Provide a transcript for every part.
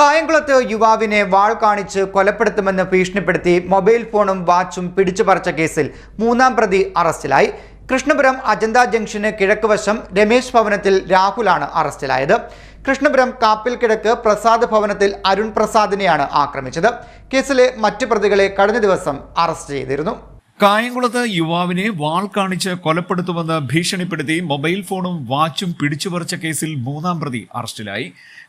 കായംകുളത്ത് യുവാവിനെ വാൾ കാണിച്ച് കൊലപ്പെടുത്തുമെന്ന് ഭീഷണിപ്പെടുത്തി മൊബൈൽ ഫോണും വാച്ചും പിടിച്ചുപറിച്ച കേസിൽ മൂന്നാം പ്രതി അറസ്റ്റിലായി. കൃഷ്ണപുരം അജന്ത ജംഗ്ഷന് കിഴക്ക് വശം രമേശ് ഭവനത്തിൽ രാഹുലാണ് അറസ്റ്റിലായത്. കൃഷ്ണപുരം കാപ്പിൽ കിഴക്ക് പ്രസാദ് ഭവനത്തിൽ അരുൺ പ്രസാദിനെയാണ് ആക്രമിച്ചത്. കേസിലെ മറ്റ് പ്രതികളെ കഴിഞ്ഞ ദിവസം അറസ്റ്റ് ചെയ്തിരുന്നു. കായംകുളത്ത് യുവാവിനെ വാൾ കാണിച്ച് കൊലപ്പെടുത്തുമെന്ന് ഭീഷണിപ്പെടുത്തി മൊബൈൽ ഫോണും വാച്ചും പിടിച്ചുപറിച്ച കേസിൽ മൂന്നാം പ്രതി അറസ്റ്റിലായി.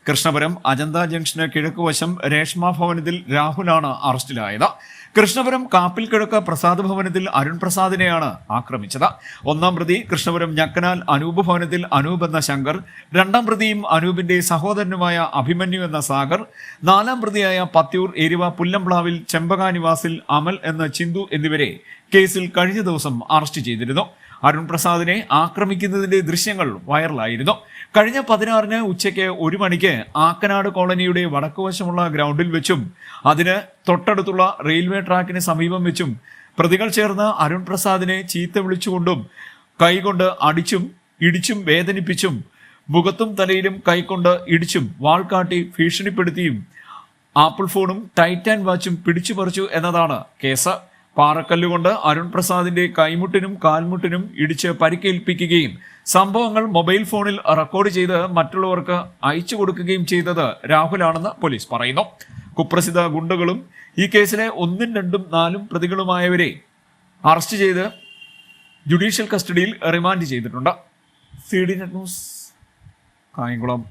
കൃഷ്ണപുരം അജന്ത ജംഗ്ഷന് കിഴക്കുവശം രേഷ്മ ഭവനത്തിൽ രാഹുലാണ് അറസ്റ്റിലായത്. കൃഷ്ണപുരം കാപ്പിൽ കിഴക്ക് പ്രസാദ് ഭവനത്തിൽ അരുൺ പ്രസാദിനെയാണ് ആക്രമിച്ചത്. ഒന്നാം പ്രതി കൃഷ്ണപുരം ഞക്കനാൽ അനൂപ് ഭവനത്തിൽ അനൂപ് എന്ന ശങ്കർ രണ്ടാം പ്രതിയും അനൂപിന്റെ സഹോദരനുമായ അഭിമന്യു എന്ന സാഗർ നാലാം പ്രതിയായ പത്യൂർ എരിവ പുല്ലംപ്ലാവിൽ ചെമ്പക നിവാസിൽ അമൽ എന്ന ചിന്തു എന്നിവരെ കേസിൽ കഴിഞ്ഞ ദിവസം അറസ്റ്റ് ചെയ്തിരുന്നു. അരുൺ പ്രസാദിനെ ആക്രമിക്കുന്നതിന്റെ ദൃശ്യങ്ങൾ വൈറലായിരുന്നു. കഴിഞ്ഞ പതിനാറിന് ഉച്ചയ്ക്ക് ഒരു മണിക്ക് ആക്കനാട് കോളനിയുടെ വടക്കുവശമുള്ള ഗ്രൗണ്ടിൽ വെച്ചും അതിന് തൊട്ടടുത്തുള്ള റെയിൽവേ ട്രാക്കിന് സമീപം വെച്ചും പ്രതികൾ ചേർന്ന് അരുൺ പ്രസാദിനെ ചീത്ത വിളിച്ചുകൊണ്ടും കൈകൊണ്ട് അടിച്ചും ഇടിച്ചും വേദനിപ്പിച്ചും മുഖത്തും തലയിലും കൈകൊണ്ട് ഇടിച്ചും വാൾക്കാട്ടി ഭീഷണിപ്പെടുത്തിയും ആപ്പിൾ ഫോണും ടൈറ്റാൻ വാച്ചും പിടിച്ചുപറിച്ചു എന്നതാണ് കേസ്. പാറക്കല്ലുകൊണ്ട് അരുൺ പ്രസാദിന്റെ കൈമുട്ടിനും കാൽമുട്ടിനും ഇടിച്ച് പരിക്കേൽപ്പിക്കുകയും സംഭവങ്ങൾ മൊബൈൽ ഫോണിൽ റെക്കോർഡ് ചെയ്ത് മറ്റുള്ളവർക്ക് അയച്ചു കൊടുക്കുകയും ചെയ്തത് രാഹുലാണെന്ന് പോലീസ് പറയുന്നു. കുപ്രസിദ്ധ ഗുണ്ടകളും ഈ കേസിലെ ഒന്നും രണ്ടും നാലും പ്രതികളുമായവരെ അറസ്റ്റ് ചെയ്ത് ജുഡീഷ്യൽ കസ്റ്റഡിയിൽ റിമാൻഡ് ചെയ്തിട്ടുണ്ട്. C D news Kayamkulam.